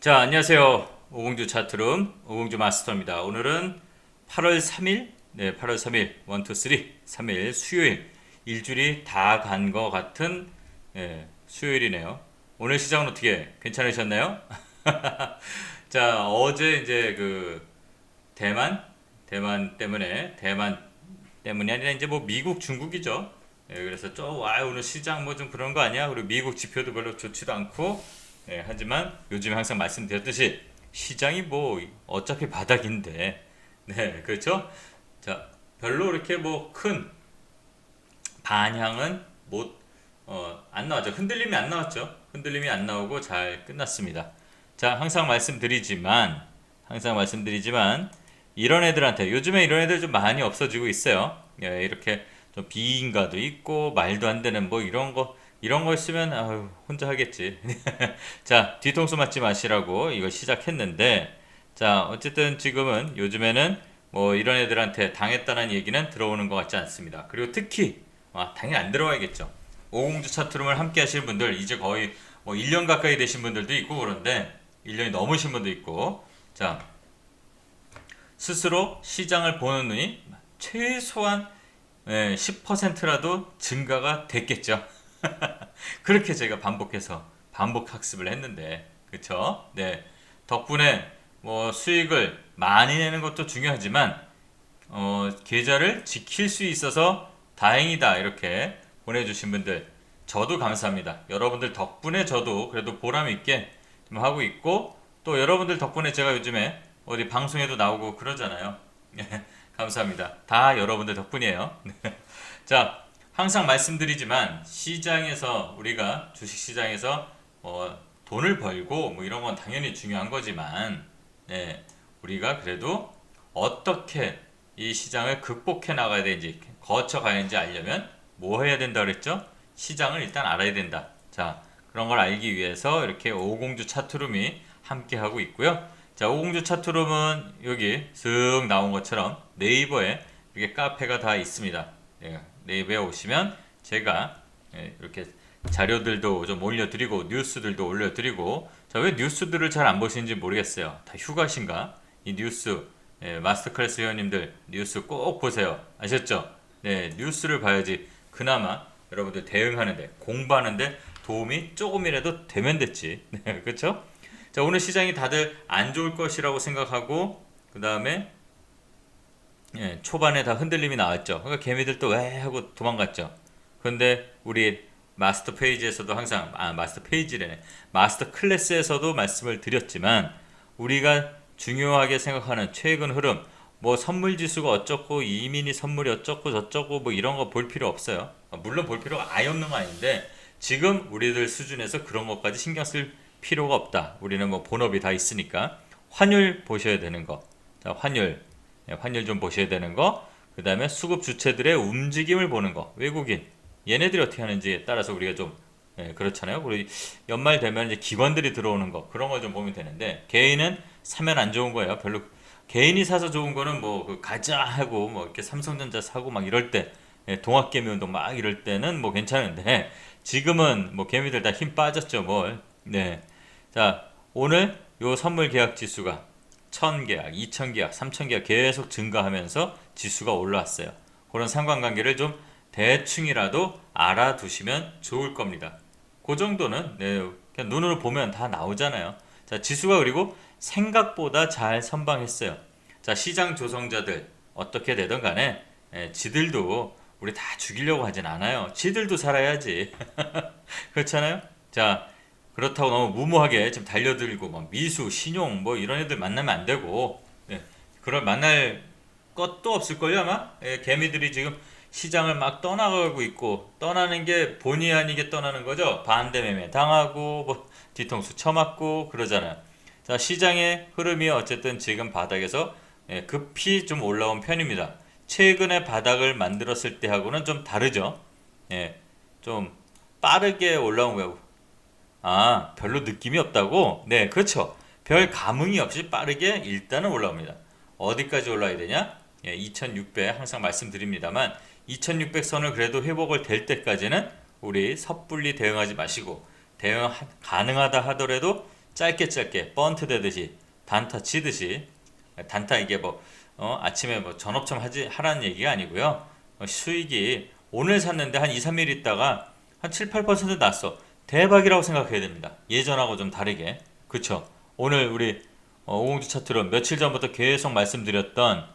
자, 안녕하세요. 오공주 차트룸 오공주 마스터입니다. 오늘은 8월 3일, 네, 8월 3일, 1, 2, 3, 3일 수요일 일주일이 다 간 것 같은 예, 수요일이네요. 오늘 시장은 어떻게 괜찮으셨나요? 자, 어제 이제 그 대만, 대만 때문에 대만 때문이 아니라 이제 뭐 미국, 중국이죠. 예, 그래서 좀 와, 오늘 시장 뭐 좀 그런 거 아니야? 그리고 미국 지표도 별로 좋지도 않고 예, 하지만 요즘 항상 말씀드렸듯이 시장이 뭐 어차피 바닥인데. 네 그렇죠? 자 별로 이렇게 뭐 큰 반향은 못 어, 안 나왔죠. 흔들림이 안 나왔죠. 흔들림이 안 나오고 잘 끝났습니다. 자 항상 말씀드리지만 항상 말씀드리지만 이런 애들한테 요즘에 이런 애들 좀 많이 없어지고 있어요. 예, 이렇게 좀 비인가도 있고 말도 안 되는 뭐 이런 거 이런 거 있으면 아유, 혼자 하겠지. 자, 뒤통수 맞지 마시라고 이걸 시작했는데 자, 어쨌든 지금은 요즘에는 뭐 이런 애들한테 당했다는 얘기는 들어오는 것 같지 않습니다. 그리고 특히 아, 당연히 안 들어와야겠죠. 오공주 차트룸을 함께 하시는 분들 이제 거의 뭐 1년 가까이 되신 분들도 있고 그런데 1년이 넘으신 분도 있고 자, 스스로 시장을 보는 눈이 최소한 예, 10%라도 증가가 됐겠죠. 그렇게 제가 반복해서 반복 학습을 했는데 그쵸? 네 덕분에 뭐 수익을 많이 내는 것도 중요하지만 어, 계좌를 지킬 수 있어서 다행이다 이렇게 보내주신 분들 저도 감사합니다. 여러분들 덕분에 저도 그래도 보람 있게 좀 하고 있고 또 여러분들 덕분에 제가 요즘에 어디 방송에도 나오고 그러잖아요. 감사합니다. 다 여러분들 덕분이에요. 자, 항상 말씀드리지만 시장에서 우리가 주식 시장에서 어, 돈을 벌고 뭐 이런 건 당연히 중요한 거지만 네, 우리가 그래도 어떻게 이 시장을 극복해 나가야 되는지 거쳐 가야지 알려면 뭐 해야 된다 그랬죠? 시장을 일단 알아야 된다. 자, 그런 걸 알기 위해서 이렇게 오공주 차트룸이 함께 하고 있고요. 자, 오공주 차트룸은 여기 쓱 나온 것처럼 네이버에 이렇게 카페가 다 있습니다. 예, 네이버에 오시면 제가 예, 이렇게 자료들도 좀 올려드리고 뉴스들도 올려드리고 자왜 뉴스들을 잘 안 보시는지 모르겠어요. 다 휴가신가? 이 뉴스 예, 마스터 클래스 회원님들 뉴스 꼭 보세요. 아셨죠? 네 뉴스를 봐야지 그나마 여러분들 대응하는데 공부하는데 도움이 조금이라도 되면 됐지. 네, 그렇죠? 자 오늘 시장이 다들 안 좋을 것이라고 생각하고 그 다음에 예, 초반에 다 흔들림이 나왔죠. 그러니까 개미들 또왜 하고 도망갔죠. 그런데 우리 마스터 페이지에서도 항상 아 마스터 페이지래네. 마스터 클래스에서도 말씀을 드렸지만 우리가 중요하게 생각하는 최근 흐름 뭐 선물 지수가 어쩌고 이민희 선물이 어쩌고 저쩌고 뭐 이런 거 볼 필요 없어요. 물론 볼 필요가 아예 없는 거 아닌데 지금 우리들 수준에서 그런 것까지 신경 쓸 필요가 없다. 우리는 뭐 본업이 다 있으니까 환율 보셔야 되는 거. 자, 환율 예, 환율 좀 보셔야 되는 거. 그 다음에 수급 주체들의 움직임을 보는 거. 외국인. 얘네들이 어떻게 하는지에 따라서 우리가 좀, 예, 그렇잖아요. 그리고 연말 되면 이제 기관들이 들어오는 거. 그런 거좀 보면 되는데, 개인은 사면 안 좋은 거예요. 별로. 개인이 사서 좋은 거는 뭐, 그 가자 하고, 뭐, 이렇게 삼성전자 사고 막 이럴 때, 예, 동학개미 운동 막 이럴 때는 뭐 괜찮은데, 지금은 뭐 개미들 다 힘 빠졌죠, 뭘. 네. 자, 오늘 요 선물 계약 지수가 1000계약, 2000계약, 3000계약 계속 증가하면서 지수가 올라왔어요. 그런 상관관계를 좀 대충이라도 알아두시면 좋을 겁니다. 그 정도는 네, 그냥 눈으로 보면 다 나오잖아요. 자, 지수가 그리고 생각보다 잘 선방했어요. 자, 시장 조성자들 어떻게 되든 간에 예, 지들도 우리 다 죽이려고 하진 않아요. 지들도 살아야지. 그렇잖아요? 자, 그렇다고 너무 무모하게 지금 달려들고 막 미수, 신용 뭐 이런 애들 만나면 안 되고. 예, 그럴 만날 것도 없을걸요 아마? 예, 개미들이 지금 시장을 막 떠나가고 있고 떠나는 게 본의 아니게 떠나는 거죠. 반대 매매 당하고 뭐 뒤통수 쳐맞고 그러잖아요. 자 시장의 흐름이 어쨌든 지금 바닥에서 예, 급히 좀 올라온 편입니다. 최근에 바닥을 만들었을 때하고는 좀 다르죠. 예, 좀 빠르게 올라온 거고 아, 별로 느낌이 없다고? 네, 그렇죠. 별 감흥이 없이 빠르게 일단은 올라옵니다. 어디까지 올라야 되냐? 예, 2600 항상 말씀드립니다만 2600선을 그래도 회복을 될 때까지는 우리 섣불리 대응하지 마시고 대응 가능하다 하더라도 짧게 짧게 번트 되듯이 단타 치듯이 단타 이게 뭐 어, 아침에 뭐 전업점 하지 하라는 얘기가 아니고요. 어, 수익이 오늘 샀는데 한 2, 3일 있다가 한 7, 8% 났어. 대박이라고 생각해야 됩니다. 예전하고 좀 다르게. 그쵸? 오늘 우리 어, 오공주 차트로 며칠 전부터 계속 말씀드렸던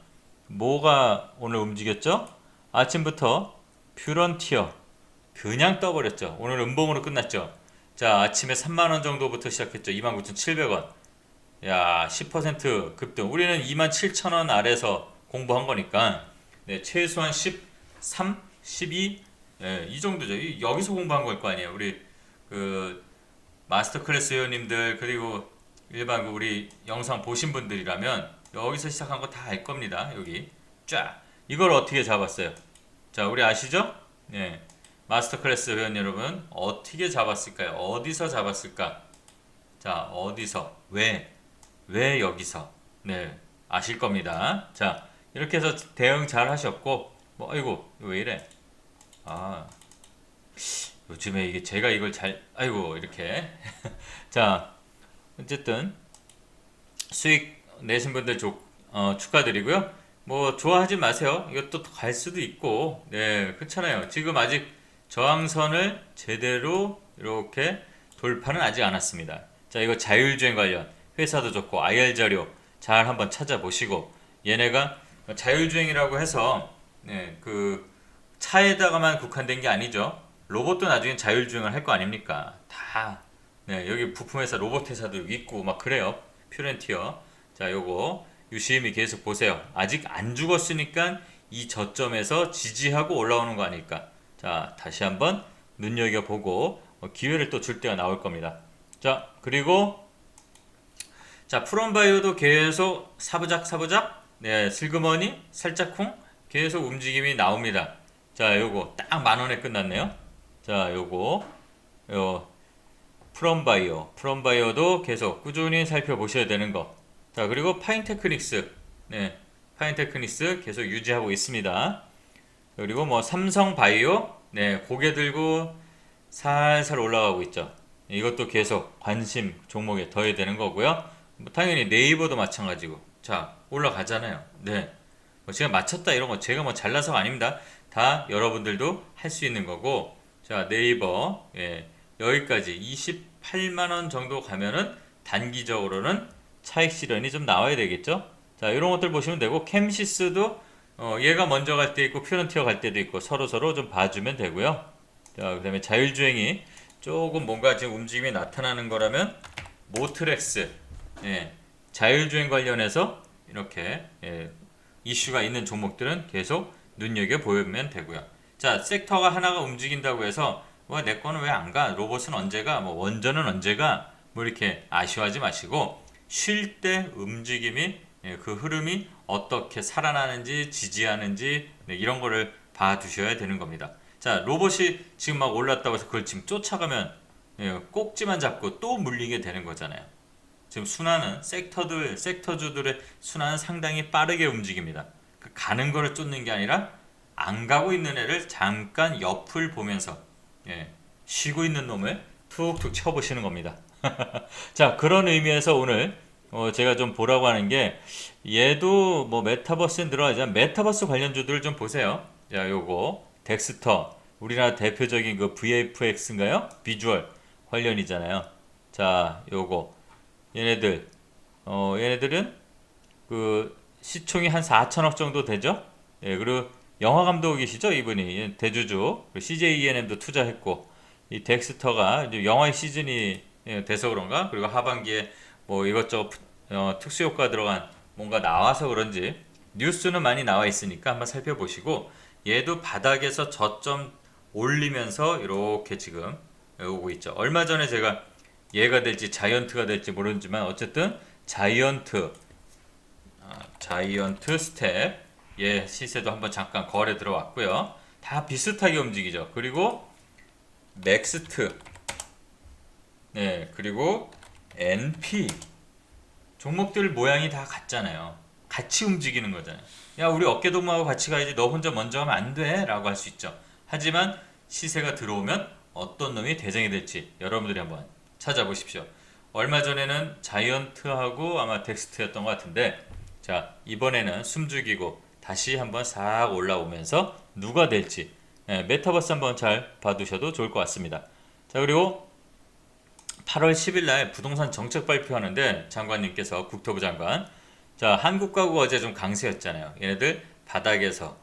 뭐가 오늘 움직였죠? 아침부터 퓨런티어 그냥 떠버렸죠. 오늘 음봉으로 끝났죠. 자, 아침에 3만 원 정도부터 시작했죠. 29,700원. 야, 10% 급등. 우리는 27,000원 아래서 공부한 거니까 네, 최소한 13, 12, 예, 이 정도죠. 이- 여기서 공부한 걸 거 아니에요. 우리 그 마스터 클래스 회원님들 그리고 일반 그 우리 영상 보신 분들이라면 여기서 시작한 거 다 알 겁니다. 여기 쫙 이걸 어떻게 잡았어요? 자, 우리 아시죠? 네. 마스터 클래스 회원 여러분 어떻게 잡았을까요? 어디서 잡았을까? 자, 어디서? 왜? 왜 여기서? 네, 아실 겁니다. 자, 이렇게 해서 대응 잘 하셨고, 뭐, 아이고, 왜 이래? 아, 요즘에 이게 제가 이걸 잘, 아이고, 이렇게. 자, 어쨌든, 수익 내신 분들 조, 어, 축하드리고요. 뭐, 좋아하지 마세요. 이것도 갈 수도 있고, 네, 그렇잖아요. 지금 아직 저항선을 제대로 이렇게 돌파는 아직 않았습니다. 자, 이거 자율주행 관련 회사도 좋고 IR 자료 잘 한번 찾아보시고 얘네가 자율주행이라고 해서 네, 그 차에다가만 국한된 게 아니죠. 로봇도 나중에 자율주행을 할 거 아닙니까? 다 네, 여기 부품 회사 로봇 회사도 있고 막 그래요. 퓨렌티어. 자, 요거 유심히 계속 보세요. 아직 안 죽었으니까 이 저점에서 지지하고 올라오는 거 아닐까? 자, 다시 한번 눈여겨보고 어, 기회를 또 줄 때가 나올 겁니다. 자, 그리고 자, 프롬바이오도 계속 사부작 사부작 네, 슬그머니 살짝쿵 계속 움직임이 나옵니다. 자, 요거 딱 만 원에 끝났네요. 자, 요거 요 프롬바이오, 프롬바이오도 계속 꾸준히 살펴보셔야 되는 거. 자, 그리고 파인테크닉스. 네. 파인테크닉스 계속 유지하고 있습니다. 그리고 뭐 삼성바이오 네, 고개 들고 살살 올라가고 있죠. 이것도 계속 관심 종목에 더해야 되는 거고요. 뭐 당연히 네이버도 마찬가지고. 자, 올라가잖아요. 네. 뭐 제가 맞췄다 이런 거 제가 뭐 잘나서가 아닙니다. 다 여러분들도 할 수 있는 거고. 자, 네이버 예. 여기까지 28만 원 정도 가면은 단기적으로는 차익 실현이 좀 나와야 되겠죠? 자, 이런 것들 보시면 되고 캠시스도 어, 얘가 먼저 갈 때 있고 퓨런티어 갈 때도 있고 서로 서로 좀 봐주면 되고요. 자, 그 다음에 자율주행이 조금 뭔가 지금 움직임이 나타나는 거라면 모트렉스 예, 자율주행 관련해서 이렇게 예, 이슈가 있는 종목들은 계속 눈여겨 보면 되고요. 자, 섹터가 하나가 움직인다고 해서 와, 내 거는 왜 안 가? 로봇은 언제가? 뭐 원전은 언제가? 뭐 이렇게 아쉬워하지 마시고 쉴 때 움직임이 예, 그 흐름이 어떻게 살아나는지 지지하는지 네, 이런 거를 봐 두셔야 되는 겁니다. 자, 로봇이 지금 막 올랐다고 해서 그걸 지금 쫓아가면 예, 꼭지만 잡고 또 물리게 되는 거잖아요. 지금 순환은 섹터들, 섹터주들의 순환은 상당히 빠르게 움직입니다. 그 가는 거를 쫓는 게 아니라 안 가고 있는 애를 잠깐 옆을 보면서 예, 쉬고 있는 놈을 툭툭 쳐보시는 겁니다. 자, 그런 의미에서 오늘 어, 제가 좀 보라고 하는 게 얘도 뭐 메타버스에 들어가자 메타버스 관련주들을 좀 보세요. 자, 요거 덱스터 우리나라 대표적인 그 VFX인가요? 비주얼 관련이잖아요. 자, 요거 얘네들 어, 얘네들은 그 시총이 한 4천억 정도 되죠? 예, 그리고 영화 감독이시죠, 이분이 예, 대주주 CJENM도 투자했고 이 덱스터가 영화의 시즌이 예, 돼서 그런가? 그리고 하반기에 뭐 이것저것 어, 특수 효과 들어간 뭔가 나와서 그런지 뉴스는 많이 나와 있으니까 한번 살펴보시고 얘도 바닥에서 저점 올리면서 이렇게 지금 오고 있죠. 얼마 전에 제가 얘가 될지 자이언트가 될지 모르지만 어쨌든 자이언트 아, 자이언트 스텝 예 시세도 한번 잠깐 거래 들어왔고요. 다 비슷하게 움직이죠. 그리고 넥스트 네 그리고 NP 종목들 모양이 다 같잖아요. 같이 움직이는 거잖아요. 야, 우리 어깨동무하고 같이 가야지 너 혼자 먼저 하면 안 돼. 라고 할 수 있죠. 하지만 시세가 들어오면 어떤 놈이 대장이 될지 여러분들이 한번 찾아보십시오. 얼마 전에는 자이언트하고 아마 덱스트였던 것 같은데 자 이번에는 숨죽이고 다시 한번 싹 올라오면서 누가 될지 예, 메타버스 한번 잘 봐두셔도 좋을 것 같습니다. 자 그리고 8월 10일 날 부동산 정책 발표하는데 장관님께서 국토부 장관 자 한국 가구 어제 좀 강세였잖아요. 얘네들 바닥에서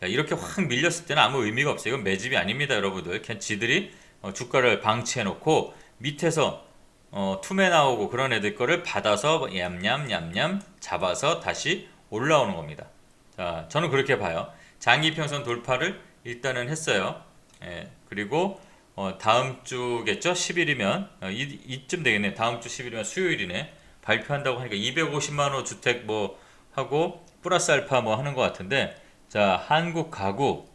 자, 이렇게 확 밀렸을 때는 아무 의미가 없어요. 이건 매집이 아닙니다, 여러분들. 그냥 지들이 어, 주가를 방치해 놓고 밑에서 어, 투매 나오고 그런 애들 거를 받아서 냠냠냠냠 잡아서 다시 올라오는 겁니다. 자, 저는 그렇게 봐요. 장기평선 돌파를 일단은 했어요. 예, 그리고 어, 다음 주겠죠? 10일이면 어, 이, 이쯤 되겠네. 다음 주 10일이면 수요일이네. 발표한다고 하니까 250만 호 주택 뭐 하고 플러스 알파 뭐 하는 것 같은데 자 한국 가구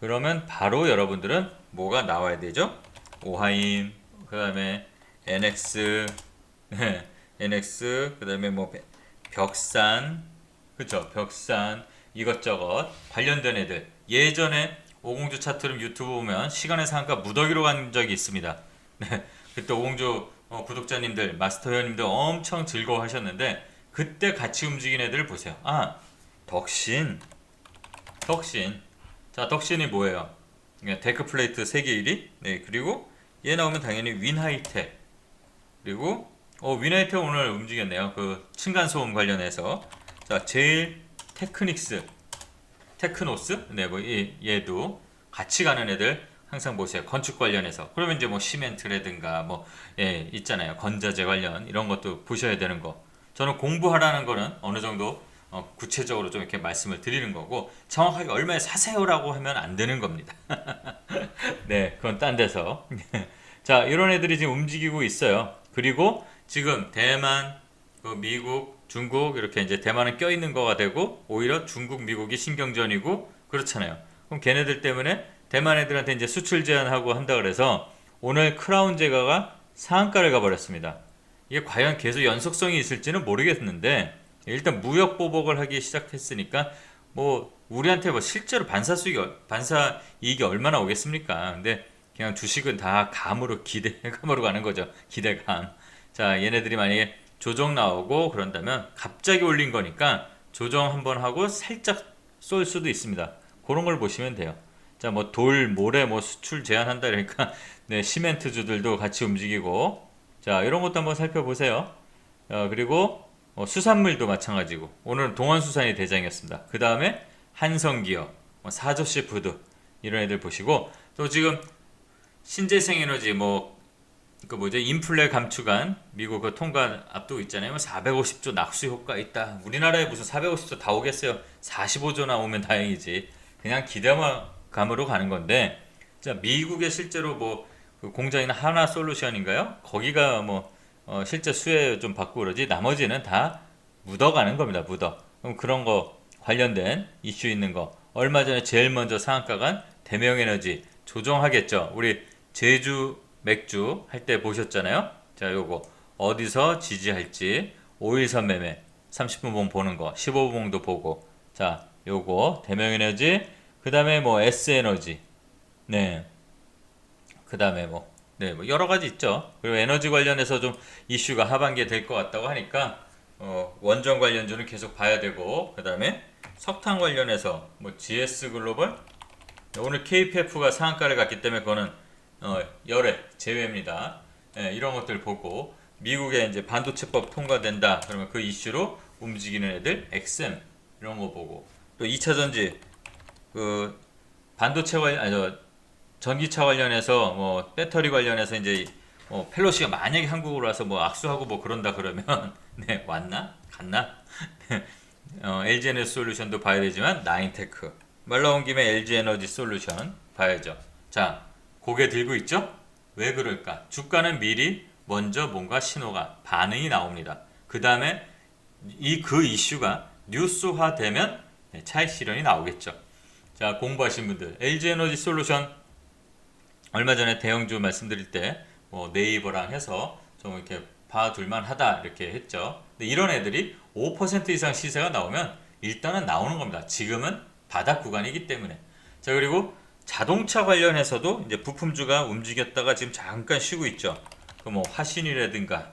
그러면 바로 여러분들은 뭐가 나와야 되죠? 오하임 그 다음에 NX 네, NX 그 다음에 뭐 배- 벽산 그쵸 벽산 이것저것 관련된 애들. 예전에 오공주 차트룸 유튜브 보면 시간의 상가 무더기로 간 적이 있습니다. 네, 그때 오공주 어, 구독자님들 마스터 회원님들 엄청 즐거워하셨는데 그때 같이 움직인 애들을 보세요. 아 덕신. 덕신. 자 덕신이 뭐예요? 그러니까 데크 플레이트 세계 1위 네 그리고 얘 나오면 당연히 윈하이텍 그리고 어 윈하이텍 오늘 움직였네요. 그 층간 소음 관련해서. 자 제일 테크닉스 테크노스 네뭐 얘도 같이 가는 애들 항상 보세요 건축 관련해서 그러면 이제 뭐 시멘트라든가 뭐 예 있잖아요 건자재 관련 이런 것도 보셔야 되는 거 저는 공부하라는 거는 어느 정도 어, 구체적으로 좀 이렇게 말씀을 드리는 거고 정확하게 얼마에 사세요라고 하면 안 되는 겁니다. 네, 그건 딴 데서. 자, 이런 애들이 지금 움직이고 있어요. 그리고 지금 대만, 그 미국, 중국 이렇게 이제 대만은 껴 있는 거가 되고 오히려 중국, 미국이 신경전이고 그렇잖아요. 그럼 걔네들 때문에 대만 애들한테 이제 수출 제한하고 한다 그래서 오늘 크라운 제가가 상한가를 가버렸습니다. 이게 과연 계속 연속성이 있을지는 모르겠는데 일단 무역 보복을 하기 시작했으니까 뭐 우리한테 뭐 실제로 반사 수익이 얼- 반사 이익이 얼마나 오겠습니까? 근데 그냥 주식은 다 감으로 기대 감으로 가는 거죠. 기대감. 자, 얘네들이 만약에 조정 나오고 그런다면 갑자기 올린 거니까 조정 한번 하고 살짝 쏠 수도 있습니다. 그런 걸 보시면 돼요. 자, 뭐 돌, 모래 뭐 수출 제한한다 그러니까 네, 시멘트주들도 같이 움직이고 자, 이런 것도 한번 살펴보세요. 어, 그리고 어, 수산물도 마찬가지고 오늘은 동원수산이 대장이었습니다. 그 다음에 한성기업, 뭐 사조씨 푸드 이런 애들 보시고 또 지금 신재생에너지 뭐 그 뭐죠 인플레 감축안 미국 그 통과 앞두고 있잖아요. 450조 낙수 효과 있다. 우리나라에 무슨 450조 다 오겠어요. 45조 나오면 다행이지. 그냥 기대감으로 가는 건데 자 미국에 실제로 뭐 그 공장이나 하나 솔루션인가요? 거기가 뭐 어, 실제 수혜 좀 받고 그러지 나머지는 다 묻어가는 겁니다. 묻어. 그럼 그런 거 관련된 이슈 있는 거 얼마 전에 제일 먼저 상한가 간 대명에너지 조정하겠죠. 우리 제주 맥주 할 때 보셨잖아요. 자, 요거 어디서 지지할지 5일선 매매 30분 봉 보는 거 15분 봉도 보고 자, 요거 대명에너지 그다음에 뭐 S에너지 네. 그 다음에 뭐, 네, 뭐 여러 가지 있죠. 그리고 에너지 관련해서 좀 이슈가 하반기에 될 것 같다고 하니까 어, 원전 관련주는 계속 봐야 되고, 그 다음에 석탄 관련해서 뭐 GS 글로벌 오늘 KPF가 상한가를 갔기 때문에 그거는 어, 열애 제외입니다. 예, 이런 것들 보고 미국에 이제 반도체법 통과된다 그러면 그 이슈로 움직이는 애들 XM 이런 거 보고 또 2차 전지 그 반도체 관 아니 저 전기차 관련해서 뭐 배터리 관련해서 이제 뭐 펠로시가 만약에 한국으로 와서 뭐 악수하고 뭐 그런다 그러면 네 왔나 갔나 어, LG 에너지 솔루션도 봐야 되지만 나인테크 말 나온 김에 LG 에너지 솔루션 봐야죠. 자 고개 들고 있죠? 왜 그럴까? 주가는 미리 먼저 뭔가 신호가 반응이 나옵니다. 그 다음에 이 그 이슈가 뉴스화 되면 네, 차익 실현이 나오겠죠. 자 공부하신 분들 LG 에너지 솔루션 얼마 전에 대형주 말씀드릴 때 뭐 네이버랑 해서 좀 이렇게 봐둘만 하다 이렇게 했죠. 근데 이런 애들이 5% 이상 시세가 나오면 일단은 나오는 겁니다. 지금은 바닥 구간이기 때문에. 자, 그리고 자동차 관련해서도 이제 부품주가 움직였다가 지금 잠깐 쉬고 있죠. 그뭐 화신이라든가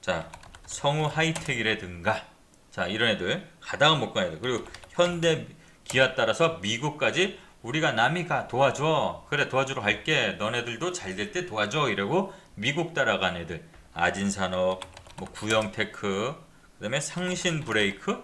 자, 성우 하이텍이라든가 자, 이런 애들 가다가 못 가는 애들. 그리고 현대 기아 따라서 미국까지 우리가 남이 가 도와줘. 그래 도와주러 갈게. 너네들도 잘 될 때 도와줘. 이러고 미국 따라간 애들. 아진산업 뭐 구형테크 그 다음에 상신 브레이크?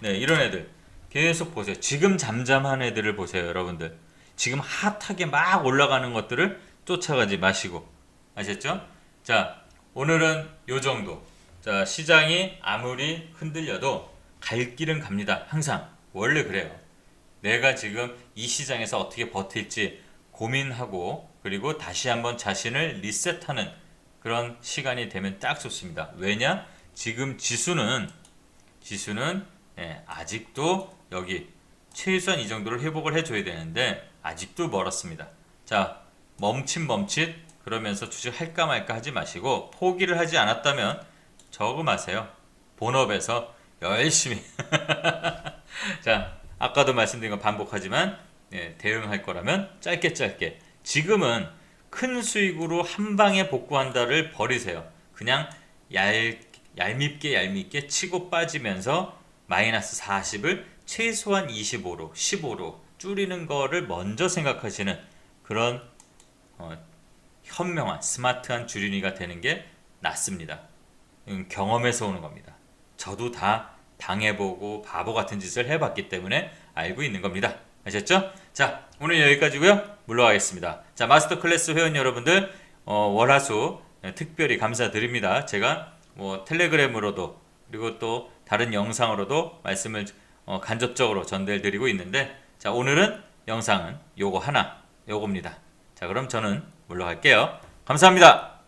네 이런 애들. 계속 보세요. 지금 잠잠한 애들을 보세요 여러분들 지금 핫하게 막 올라가는 것들을 쫓아가지 마시고 아셨죠? 자 오늘은 요 정도 자 시장이 아무리 흔들려도 갈 길은 갑니다 항상 원래 그래요 내가 지금 이 시장에서 어떻게 버틸지 고민하고 그리고 다시 한번 자신을 리셋하는 그런 시간이 되면 딱 좋습니다. 왜냐? 지금 지수는 지수는 예, 아직도 여기 최소한 이 정도를 회복을 해줘야 되는데 아직도 멀었습니다. 자 멈칫 멈칫 그러면서 주식 할까 말까 하지 마시고 포기를 하지 않았다면 저금하세요. 본업에서 열심히 자 아까도 말씀드린 거 반복하지만 예, 대응할 거라면 짧게 짧게 지금은 큰 수익으로 한 방에 복구한다를 버리세요. 그냥 얄, 얄밉게 얄밉게 치고 빠지면서 마이너스 40을 최소한 25로 15로 줄이는 거를 먼저 생각하시는 그런 어, 현명한 스마트한 주린이가 되는 게 낫습니다. 이건 경험에서 오는 겁니다. 저도 다 당해보고 바보 같은 짓을 해봤기 때문에 알고 있는 겁니다. 아셨죠? 자, 오늘 여기까지고요. 물러가겠습니다. 자, 마스터 클래스 회원 여러분들 어, 월화수 네, 특별히 감사드립니다. 제가 뭐 텔레그램으로도 그리고 또 다른 영상으로도 말씀을 어, 간접적으로 전달드리고 있는데 자, 오늘은 영상은 요거 하나 요겁니다. 자, 그럼 저는 물러갈게요. 감사합니다.